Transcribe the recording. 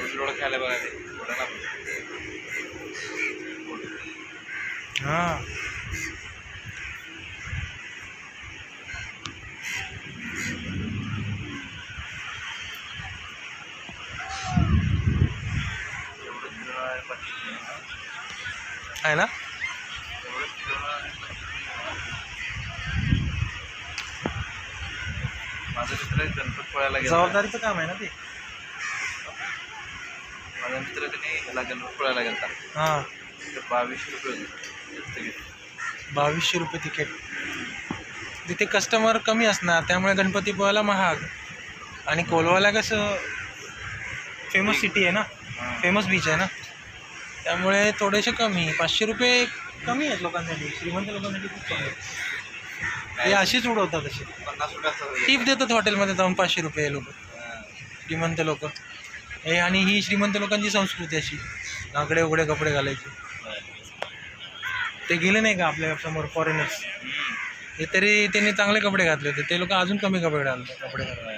खायला बघा ते. हां. आहे ना? माझं मित्र गणपतपुळ्याला जबाबदारीचं काम आहे ना ते. मित्र ह्याला गेला हां. तर बावीसशे रुपये होते. तिकीट बावीसशे रुपये तिकीट. तिथे कस्टमर कमी असणार त्यामुळे गणपतीपुळ्याला महाग. आणि कोलवाला कसं फेमस सिटी आहे ना? फेमस बीच आहे ना? त्यामुळे थोडेसे कमी. पाचशे रुपये कमी आहेत लोकांसाठी. श्रीमंत लोकांसाठी खूप कमी आहेत. ते अशीच उडवतात असे. पन्नास रुपयाचा टिप देतात हॉटेलमध्ये जाऊन पाचशे रुपये लोक. श्रीमंत लोक. हे आणि ही श्रीमंत लोकांची संस्कृती अशी. नागडे उघडे कपडे घालायचे. ते गेले नाही का आपल्यासमोर फॉरेनर्स हे तरी त्यांनी चांगले कपडे घातले होते. ते लोक अजून कमी कपडे घालतात कपडे घालतात.